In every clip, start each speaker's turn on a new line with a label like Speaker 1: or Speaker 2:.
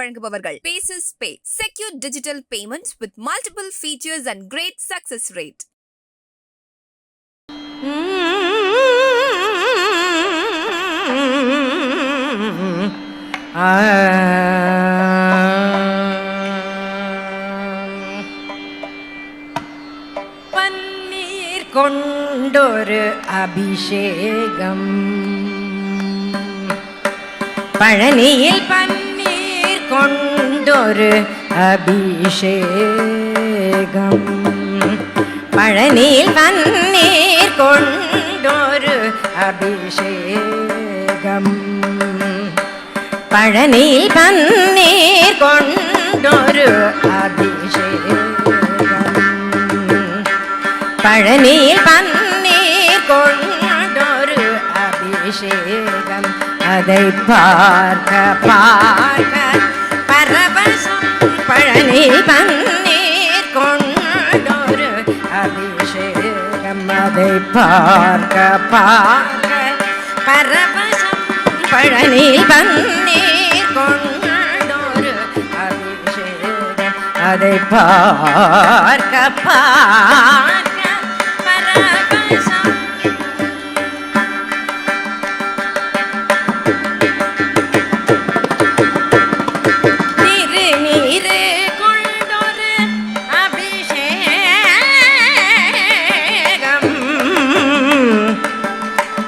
Speaker 1: வழங்குபவர்கள். Bases pay secure digital payments with multiple features and great success rate
Speaker 2: பன்னீர் கொண்டொரு அபிஷேகம் பழனியில் பன்னீர் கொண்டொரு அபிஷேகம் பழனியில் பன்னீர் கொண்டொரு அபிஷேகம் பழனியில் பன்னீர் கொண்டொரு அபிஷேகம் பழனியில் பன்னீர் கொண்டொரு அபிஷேகம் அதை பார்க்க பார்க்க பரவசம் பழனி பன்னீர் கொண்டொரு அபிஷேகம் அதை பார்க்க பார்க்க பரவசம். பழனி பன்னீர் கொண்டொரு அபிஷேகம் அதை பார்க்க பார்க்க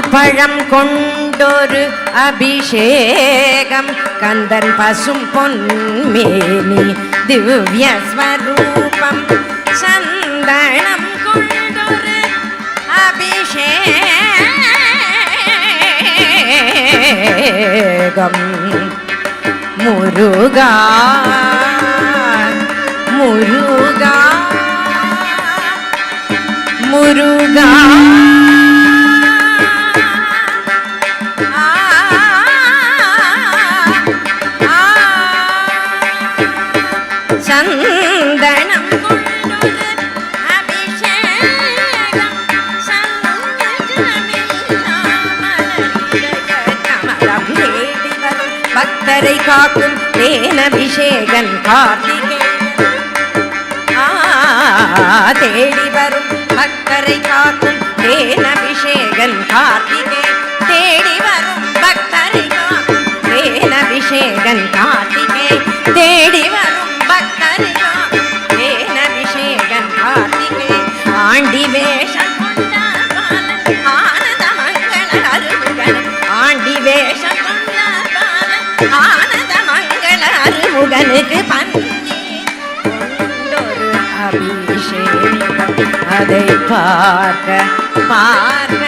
Speaker 2: பழம் கொண்டொரு அபிஷேகம். கந்தன் பசும் பொன்மேனி திவ்ய ஸ்வரூபம். சந்தனம் கொண்டொரு அபிஷேகம். முருகா முருகா முருகா. சந்தனம் பக்தரை காக்கும் தேன் அபிஷேகன் ஆ, தேடி வரும் பக்தரை காக்கும். தேன் அபிஷேகன் கார்த்திகே ஆனந்த மங்கள அருமுகனுக்கு பன்னீர் அபிஷேகம். அதை பார்க்க பார்க்க